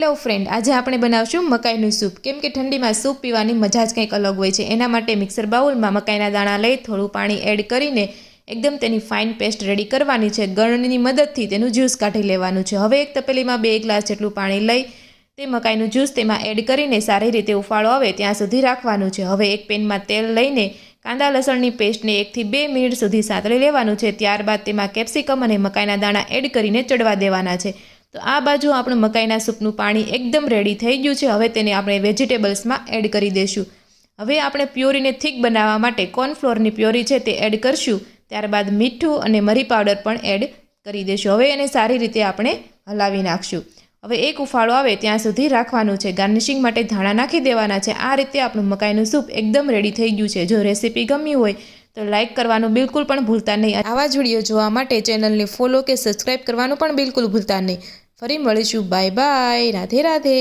Hello friend આજે આપણે બનાવશું મકાઈનું સૂપ. કેમ કે ઠંડીમાં સૂપ પીવાની મજા જ કંઈક અલગ હોય છે. એના માટે મિક્સર બાઉલમાં મકાઈના દાણા લઈ, થોડું પાણી એડ કરીને એકદમ તેની ફાઇન પેસ્ટ રેડી કરવાની છે. ગળણીની મદદથી તેનું જ્યુસ કાઢી લેવાનું છે. હવે એક તપેલીમાં બે ગ્લાસ જેટલું પાણી લઈ, તે મકાઈનું જ્યુસ તેમાં એડ કરીને સારી રીતે ઉફાળો આવે ત્યાં સુધી રાખવાનું છે. હવે એક પેનમાં તેલ લઈને કાંદા લસણની પેસ્ટને એકથી બે મિનિટ સુધી સાતળી લેવાનું છે. ત્યારબાદ તેમાં કેપ્સિકમ અને મકાઈના દાણા એડ કરીને ચડવા દેવાના છે. તો આ બાજુ આપણું મકાઈના સૂપનું પાણી એકદમ રેડી થઈ ગયું છે. હવે તેને આપણે વેજીટેબલ્સમાં એડ કરી દઈશું. હવે આપણે પ્યોરીને થીક બનાવવા માટે કોર્નફ્લોરની પ્યોરી છે તે એડ કરશું. ત્યારબાદ મીઠું અને મરી પાવડર પણ એડ કરી દઈશું. હવે એને સારી રીતે આપણે હલાવી નાખશું. હવે એક ઉફાળો આવે ત્યાં સુધી રાખવાનું છે. ગાર્નિશિંગ માટે ધાણા નાખી દેવાના છે. આ રીતે આપણું મકાઈનું સૂપ એકદમ રેડી થઈ ગયું છે. જો રેસીપી ગમી હોય તો લાઇક કરવાનું બિલકુલ પણ ભૂલતા નહીં. આવા જ વીડિયો જોવા માટે ચેનલને ફોલો કે સબસ્ક્રાઇબ કરવાનું પણ બિલકુલ ભૂલતા નહીં. ફરી મળીશું. Bye bye Radhe Radhe.